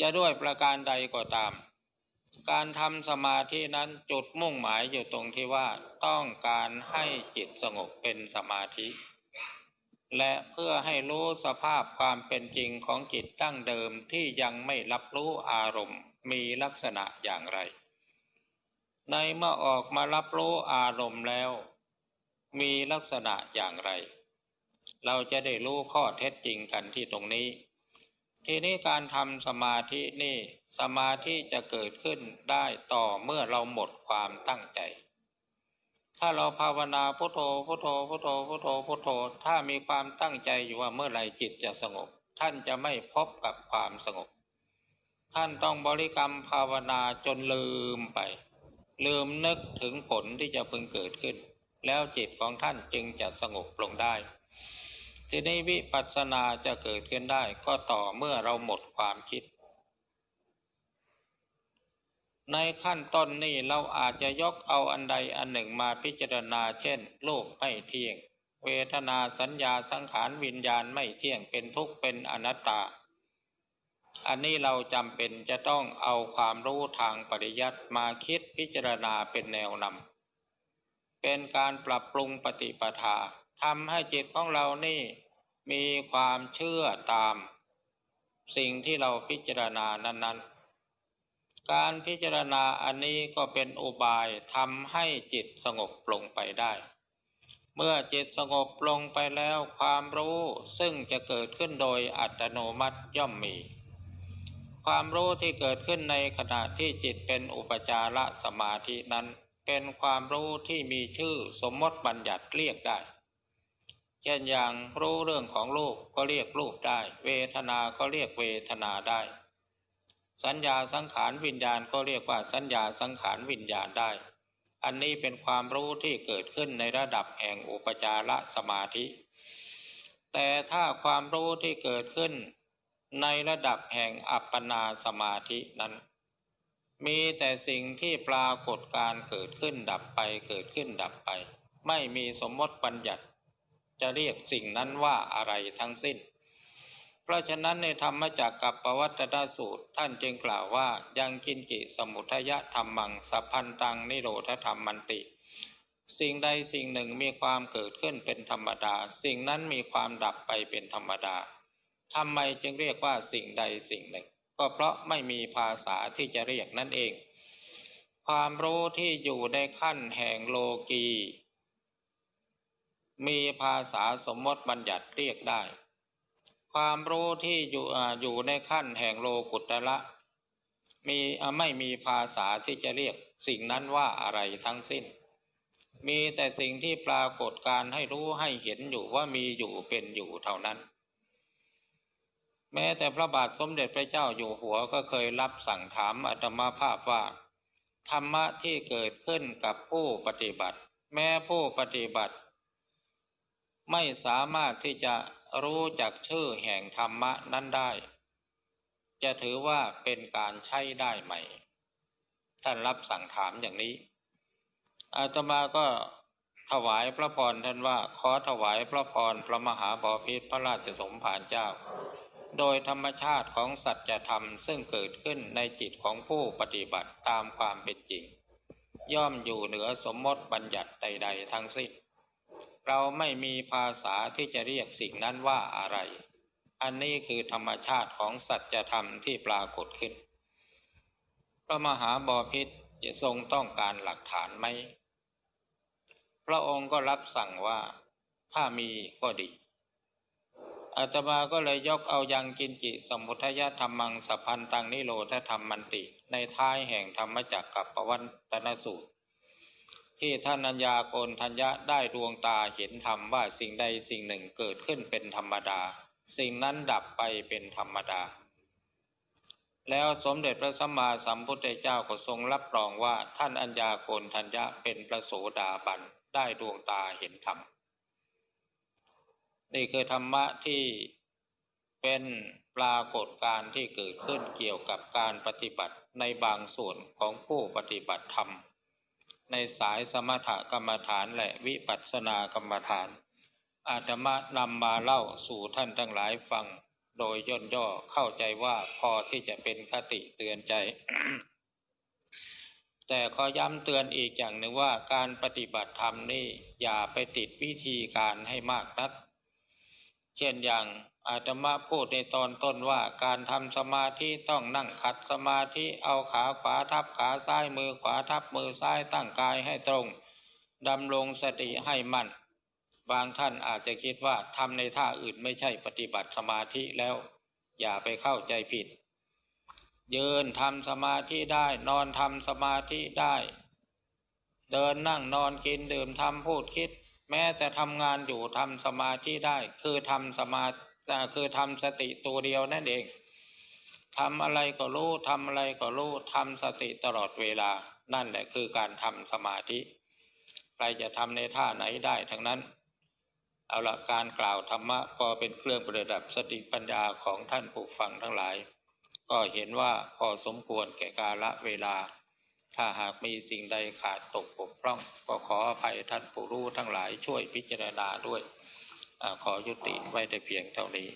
จะด้วยประการใดก็ตาม การทำสมาธินั้นจุดมุ่งหมายอยู่ตรงที่ว่าต้องการให้จิตสงบเป็นสมาธิ และเพื่อให้รู้สภาพความเป็นจริงของจิตตั้งเดิมที่ยังไม่รับรู้อารมณ์มีลักษณะอย่างไร ในเมื่อออกมารับรู้อารมณ์แล้ว มีลักษณะอย่างไร เราจะได้รู้ข้อเท็จจริงกันที่ตรงนี้ ทีนี้การทำสมาธินี่สมาธิจะเกิดขึ้นได้ต่อเมื่อเราหมดความตั้งใจ ถ้าเราภาวนาพุทโธพุทโธพุทโธพุทโธพุทโธ ถ้ามีความตั้งใจอยู่ว่าเมื่อไหร่จิตจะสงบ ท่านจะไม่พบกับความสงบ ท่านต้องบริกรรมภาวนาจนลืมไป ลืมนึกถึงผลที่จะพึงเกิดขึ้น แล้วจิตของท่านจึงจะสงบลงได้ ทีนี้วิปัสสนาจะเกิดขึ้นได้ก็ต่อเมื่อเราหมดความคิด ในขั้นต้นนี้เราอาจจะยกเอาอันใดอันหนึ่งมาพิจารณาเช่น โลกไม่เที่ยง เวทนาสัญญาสังขารวิญญาณไม่เที่ยงเป็นทุกข์เป็นอนัตตา อันนี้เราจำเป็นจะต้องเอาความรู้ทางปริยัติมาคิดพิจารณาเป็นแนวนำเป็นการปรับปรุงปฏิปทา ทำให้จิตของเรานี่มีความเชื่อตาม สิ่งที่เราพิจารณานั้นๆ การพิจารณาอันนี้ก็เป็นอุบายทำให้จิตสงบลงไปได้ เมื่อจิตสงบลงไปแล้วความรู้ซึ่งจะเกิดขึ้นโดยอัตโนมัติย่อมมี ความรู้ที่เกิดขึ้นในขณะที่จิตเป็นอุปจารสมาธินั้น เป็นความรู้ที่มีชื่อสมมติบัญญัติเรียกได้ เช่นอย่างรู้เรื่องของรูปก็เรียกรูปได้ เวทนาก็เรียกเวทนาได้ สัญญาสังขารวิญญาณก็เรียกว่าสัญญาสังขารวิญญาณได้ อันนี้เป็นความรู้ที่เกิดขึ้นในระดับแห่งอุปจารสมาธิ แต่ถ้าความรู้ที่เกิดขึ้นในระดับแห่งอัปปนาสมาธินั้น มีแต่สิ่งที่ปรากฏการเกิดขึ้นดับไปเกิดขึ้นดับไป ไม่มีสมมติบัญญัติ จะเรียกสิ่งนั้นว่าอะไรทั้งสิ้น เพราะฉะนั้นในธรรมจักกับปวัตตสูตร ท่านจึงกล่าวว่ายังกินกิสมุทยะธรรมังสัพพันตังนิโรธธรรมมันติ สิ่งใดสิ่งหนึ่งมีความเกิดขึ้นเป็นธรรมดา สิ่งนั้นมีความดับไปเป็นธรรมดาทำไมจึงเรียกว่าสิ่งใดสิ่งหนึ่ง ก็เพราะไม่มีภาษาที่จะเรียกนั่นเอง ความรู้ที่อยู่ในขั้นแห่งโลกี มีภาษาสมมติบัญญัติเรียกได้ ความรู้ที่อยู่อยู่ในขั้นแห่งโลกุตระมีไม่มีภาษาที่จะเรียกสิ่งนั้นว่าอะไรทั้งสิ้น มีแต่สิ่งที่ปรากฏการให้รู้ให้เห็นอยู่ว่ามีอยู่เป็นอยู่เท่านั้น แม้แต่พระบาทสมเด็จพระเจ้าอยู่หัวก็เคยรับสั่งถามอาตมาภาพว่า ธรรมะที่เกิดขึ้นกับผู้ปฏิบัติ แม้ผู้ปฏิบัติ ไม่สามารถที่จะรู้จักชื่อแห่งธรรมะนั้นได้ จะถือว่าเป็นการใช้ได้ไหม ท่านรับสั่งถามอย่างนี้ อาตมาก็ถวายพระพรท่านว่าขอถวายพระพรพระมหาบอพิษพระราชสมภารเจ้า โดยธรรมชาติของสัจธรรมซึ่งเกิดขึ้นในจิตของผู้ปฏิบัติตามความเป็นจริง ย่อมอยู่เหนือสมมติบัญญัติใด ๆ ทั้งสิ้น เราไม่มีภาษาที่จะเรียกสิ่งนั้นว่าอะไร อันนี้คือธรรมชาติของสัจธรรมที่ปรากฏขึ้น พระมหาบอพิษจะทรงต้องการหลักฐานไหม พระองค์ก็รับสั่งว่าถ้ามีก็ดี อาตมาก็เลยยกเอายังกินจิสมุทยธรรมังสพันตังนิโรธธรรมมันติ ในท้ายแห่งธรรมจักกับปวันตนสูตร ที่ท่านัญญาโกนทัญญะได้ดวงตาเห็นธรรมว่าสิ่งใดสิ่งหนึ่งเกิดขึ้นเป็นธรรมดา สิ่งนั้นดับไปเป็นธรรมดา แล้วสมเด็จพระสัมมาสัมพุทธเจ้าก็ทรงรับรองว่าท่านอัญญาโกนทัญญะเป็นพระโสดาบันได้ดวงตาเห็นธรรมนี่คือธรรมะที่เป็นปรากฏการที่เกิดขึ้นเกี่ยวกับการปฏิบัติในบางส่วนของผู้ปฏิบัติธรรม ในสายสมถกรรมฐานและวิปัสสนากรรมฐาน อาตมานำมาเล่าสู่ท่านทั้งหลายฟัง โดยย่นย่อเข้าใจว่าพอที่จะเป็นคติเตือนใจ แต่ขอย้ำเตือนอีกอย่างหนึ่งว่าการปฏิบัติธรรมนี่อย่าไปติดวิธีการให้มากนัก เช่นอย่าง อาตมาพูดในตอนต้นว่าการทำสมาธิต้องนั่งขัดสมาธิเอาขาขวาทับขาซ้ายมือขวาทับมือซ้ายตั้งกายให้ตรงดำรงสติให้มั่น บางท่านอาจจะคิดว่าทำในท่าอื่นไม่ใช่ปฏิบัติสมาธิแล้ว อย่าไปเข้าใจผิด ยืนทำสมาธิได้นอนทำสมาธิได้ เดินนั่งนอนกินดื่มทำพูดคิด แม้แต่ทำงานอยู่ทำสมาธิได้ คือทำสมาอ่า คือทำสติตัวเดียวนั่นเองทำอะไรก็รู้ทำอะไรก็รู้ทำสติตลอดเวลา นั่นแหละคือการทำสมาธิ ใครจะทำในท่าไหนได้ทั้งนั้น เอาละการกล่าวธรรมะก็เป็นเครื่องประดับสติปัญญาของท่านผู้ฟังทั้งหลาย ก็เห็นว่าพอสมควรแก่กาละเวลา ถ้าหากมีสิ่งใดขาดตกบกพร่อง ก็ขออภัยท่านผู้รู้ทั้งหลายช่วยพิจารณาด้วย ขอยุติไว้แต่เพียงเท่านี้